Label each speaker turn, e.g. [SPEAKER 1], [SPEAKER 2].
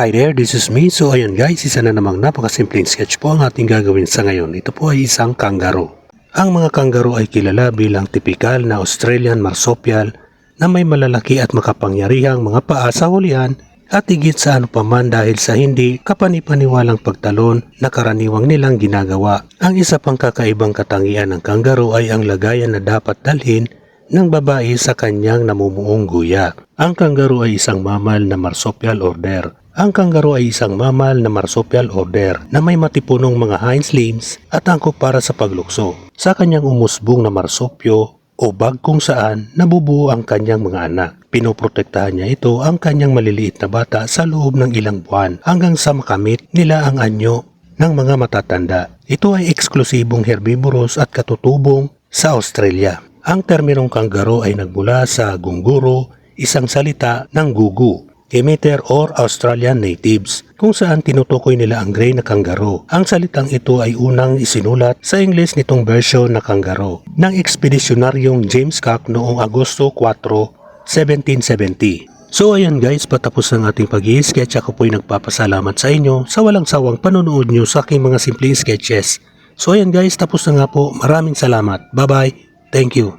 [SPEAKER 1] Hi there, this is me. So ayun guys, isa na namang napakasimpleng sketch po ang ating gagawin sa ngayon. Ito po ay isang kangaroo. Ang mga kangaroo ay kilala bilang tipikal na Australian marsupial na may malalaki at makapangyarihang mga paa sa hulihan at higit sa ano paman dahil sa hindi kapanipaniwalang pagtalon na karaniwang nilang ginagawa. Ang isa pang kakaibang katangian ng kangaroo ay ang lagayan na dapat dalhin ng babae sa kanyang namumuong guya. Ang kangaroo ay isang mamal na marsupial order. Ang kangaroo ay isang mamal na marsupial order na may matipunong mga hind limbs at angkop para sa paglukso. Sa kanyang umusbong na marsupyo o bag kung saan nabubuo ang kanyang mga anak. Pinoprotektahan niya ito ang kanyang maliliit na bata sa loob ng ilang buwan hanggang sa makamit nila ang anyo ng mga matatanda. Ito ay eksklusibong herbivorous at katutubong sa Australia. Ang terminong kangaroo ay nagmula sa gunguro, isang salita ng gugu, Emeter or Australian natives, kung saan tinutukoy nila ang gray na kangaroo. Ang salitang ito ay unang isinulat sa Ingles nitong version na kangaroo ng ekspedisyonaryong James Cook noong Agosto 4, 1770. So ayan guys, patapos ang ating pag sketch Ako po'y nagpapasalamat sa inyo sa walang sawang panonood nyo sa aking mga simpleng sketches. So ayan guys, tapos na nga po. Maraming salamat. Bye bye. Thank you.